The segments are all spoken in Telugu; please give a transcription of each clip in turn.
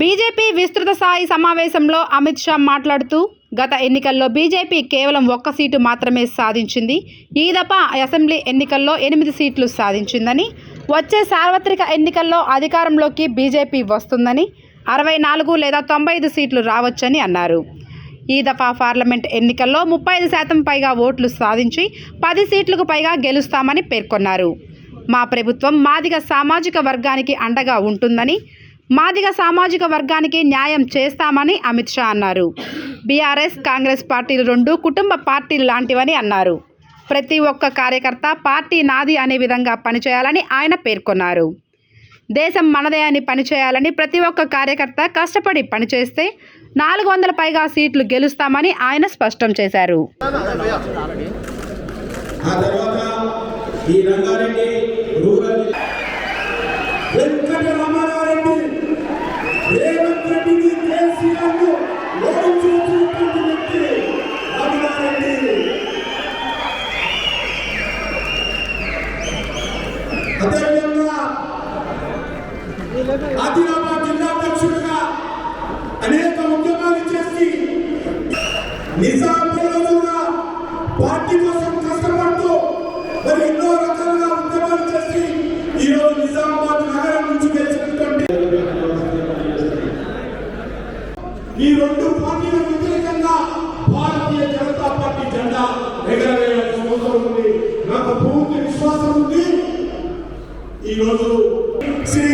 బీజేపీ విస్తృత స్థాయి సమావేశంలో అమిత్ షా మాట్లాడుతూ గత ఎన్నికల్లో బీజేపీ కేవలం ఒక్క సీటు మాత్రమే సాధించింది. ఈ దఫా అసెంబ్లీ ఎన్నికల్లో ఎనిమిది సీట్లు సాధించిందని వచ్చే సార్వత్రిక ఎన్నికల్లో అధికారంలోకి బీజేపీ వస్తుందని అరవై నాలుగు లేదా తొంభై ఐదు సీట్లు రావచ్చని అన్నారు. ఈ దఫా పార్లమెంట్ ఎన్నికల్లో ముప్పై ఐదు శాతం పైగా ఓట్లు సాధించి పది సీట్లకు పైగా గెలుస్తామని పేర్కొన్నారు. మా ప్రభుత్వం మాదిగ సామాజిక వర్గానికి అండగా ఉంటుందని మాదిగ సామాజిక వర్గానికి న్యాయం చేస్తామని అమిత్ షా అన్నారు. బీఆర్ఎస్ కాంగ్రెస్ పార్టీలు రెండు కుటుంబ పార్టీలు లాంటివని అన్నారు. ప్రతి ఒక్క కార్యకర్త పార్టీ నాది అనే విధంగా పనిచేయాలని ఆయన పేర్కొన్నారు. దేశం మనదే అని పనిచేయాలని ప్రతి ఒక్క కార్యకర్త కష్టపడి పనిచేస్తే నాలుగు వందల పైగా సీట్లు గెలుస్తామని ఆయన స్పష్టం చేశారు. ఈ రంగారెడ్డి రూరల్ అదేవిధంగా ఆదిలాబాద్ జిల్లా అధ్యక్షుడిగా అనేక ఉద్యమాలు చేసి నిజాం రోజుగా పార్టీ కోసం కష్టపడుతూ మరి ఎన్నో రకాలుగా ఉద్యమాలు చేసి ఈ రోజు నిజామాబాద్ నగరం నుంచి గెలిచినటువంటి ఈ రెండు పార్టీల వ్యతిరేకంగా భారతీయ జనతా పార్టీ జెండా ఎగరవేయాల్సిన అవసరం ఉంది. నాకు పూర్తి విశ్వాసం ఉంది. ఈరోజు శ్రీ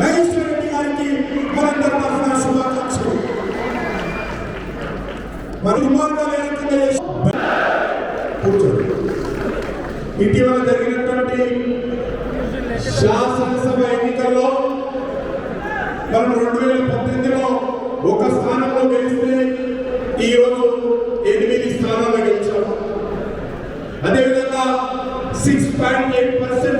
మహేశ్వర రెడ్డి గారికి మనందరి తరఫున శుభాకాంక్షలు. మరి కూర్చోండి. ఇటీవల జరిగినటువంటి శాసనసభ ఎన్నికల్లో మనం రెండు వేల పద్దెనిమిదిలో ఒక స్థానంలో గెలిస్తే ఈరోజు ఎనిమిది స్థానాల్లో గెలిచాం. అదేవిధంగా six point eight percent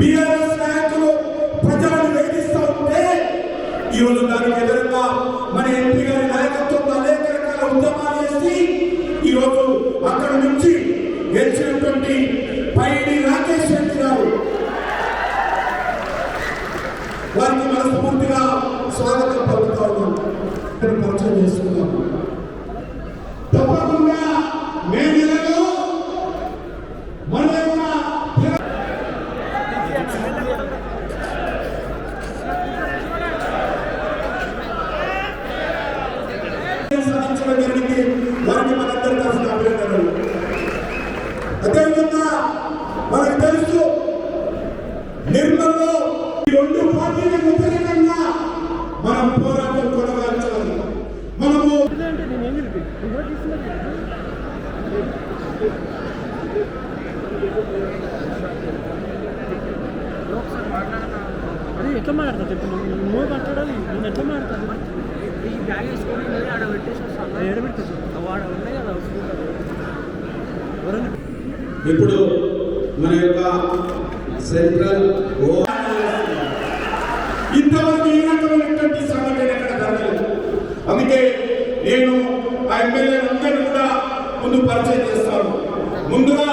BRS నాయకులు ప్రజలను వేధిస్తూ ఉంటే ఈరోజు దానికి ఎదురుగా మన ఎంపీ గారి నాయకత్వంలో అనేక రకాల ఉద్యమాలు చేసి ఈరోజు అక్కడ నుంచి గెలిచినటువంటి పైడి రాకేష్ రెడ్డి గారు వారికి మనస్ఫూర్తిగా స్వాగతం పలుకుతా ఉన్నాం. పరిచయం చేసుకున్నాం తప్పకుండా మే నెలలో మన యొక్క సాధించడం జరిగింది వారికి మనందరి తరఫున అభినందనలు. అదేవిధంగా మనకు తెలుసు నిర్మల్లో ఈ రెండు వ్యతిరేకంగా మనం పోరాటం కొనసాగించాలి. మనము ఎట్లా మాట్లాడతారు? చెప్పండి. నువ్వు మాట్లాడాలి. నేను ఎట్లా మాట్లాడతాను? ఈ బ్యాగ్ వేసుకొని ఆడ పెట్టేసి వస్తాను ఏడ పెడతాను వాడు ఉన్నాయి కదా ఇప్పుడు మన యొక్క సెంట్రల్ ఇంతవరకు ఈ రకమైనటువంటి సంఘటన ఎక్కడ జరగలేదు అందుకే నేను ఆ ఎమ్మెల్యేలందరినీ కూడా ముందు పరిచయం చేస్తాను. ముందుగా